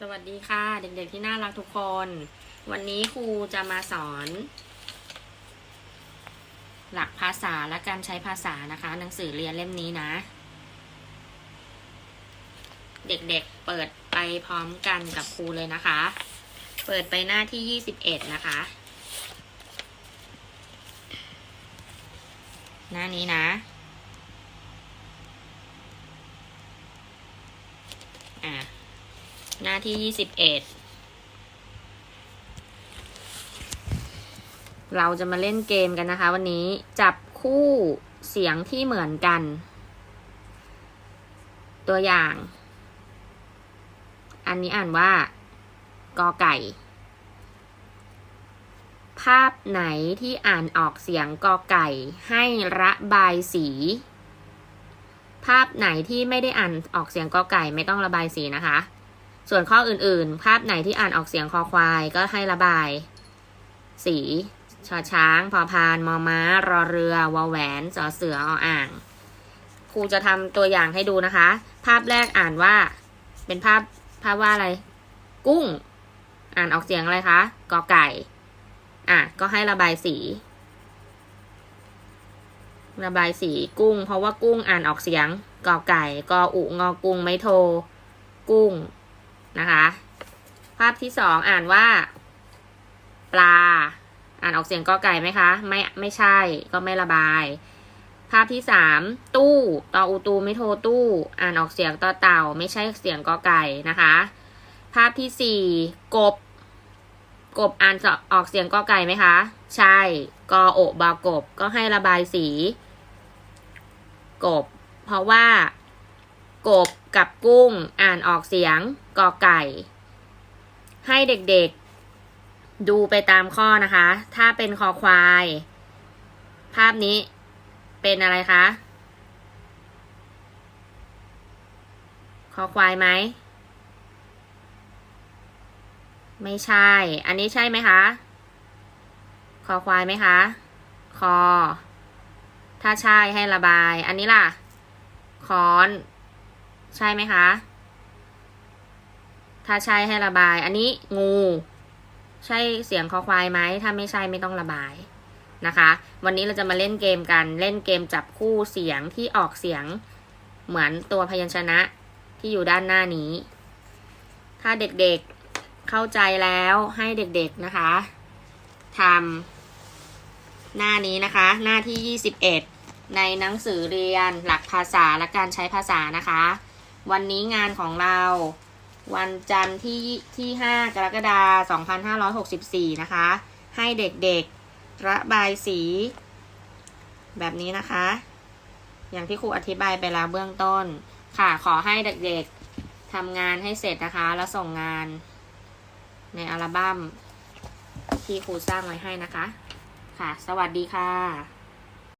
สวัสดีค่ะ เด็กๆที่น่ารักทุกคน วันนี้ครูจะมาสอน หลักภาษาและการใช้ภาษานะคะ หนังสือเรียนเล่มนี้นะ เด็กๆเปิดไปพร้อมกันกับครูเลยนะคะ เปิดไปหน้าที่21นะคะ หน้านี้นะ อะ หน้าที่21เราจะมาเล่นเกมกันนะคะ วันนี้จับคู่เสียงที่เหมือนกัน ตัวอย่าง อันนี้อ่านว่ากอไก่ ภาพไหนที่อ่านออกเสียงกอไก่ให้ระบายสี ภาพไหนที่ไม่ได้อ่านออกเสียงกอไก่ไม่ต้องระบายสีนะคะ ส่วนข้ออื่นๆ ภาพไหนที่อ่านออกเสียงคอควายก็ให้ระบาย สีชอช้างพอพานมอม้า รอเรือวอแหวนสอเสือออ่าง ครูจะทำตัวอย่างให้ดูนะคะ ภาพแรกอ่านว่า เป็นภาพภาพว่าอะไร กุ้ง อ่านออกเสียงอะไรคะกอไก่ อะ ก็ให้ระบายสี ระบายสีกุ้ง เพราะว่ากุ้งอ่านออกเสียงกอไก่กออุงอกุ้งไม่โท กุ้ง นะคะ ภาพที่สองอ่านว่า ปลา อ่านออกเสียงกอไก่ไหมคะ ไม่ไม่ใช่ก็ไม่ระบาย ภาพที่สามตู้ตออูตูไม่โทตู้ อ่านออกเสียงต่อเต่า ไม่ใช่เสียงกอไก่นะคะ ภาพที่สี่กบ กบอ่านออกเสียงกอไก่ไหมคะ ใช่กอโอบากบก็ให้ระบายสี กบ เพราะว่า กบกับกุ้งอ่านออกเสียง กอไก่ ให้เด็กๆ ดูไปตามข้อนะคะ ถ้าเป็นคอควาย ภาพนี้เป็นอะไรคะคอควายไหม ไม่ใช่ อันนี้ใช่ไหมคะ คอควายไหมคะ คอ ถ้าใช่ให้ระบาย อันนี้ล่ะ คอน ใช่ไหมคะ ถ้าใช่ให้ระบาย อันนี้งู ใช่เสียงคอควายไหม ถ้าไม่ใช่ไม่ต้องระบายนะคะ วันนี้เราจะมาเล่นเกมกัน เล่นเกมจับคู่เสียงที่ออกเสียงเหมือนตัวพยัญชนะที่อยู่ด้านหน้านี้ ถ้าเด็กๆเข้าใจแล้วให้เด็กๆนะคะทำหน้านี้นะคะ หน้าที่ 21 ในหนังสือเรียนหลักภาษาและการใช้ภาษานะคะ วันนี้งานของเรา วันจันทร์ที่ที่ 5 กรกฎาคม2564 นะคะ ให้เด็กๆ ระบายสี แบบนี้นะคะ อย่างที่ครูอธิบายไปแล้วเบื้องต้น ค่ะ ขอให้เด็กๆทำงานให้เสร็จนะคะ แล้วส่งงาน ในอัลบั้มที่ครูสร้างไว้ให้นะคะ ค่ะ สวัสดีค่ะ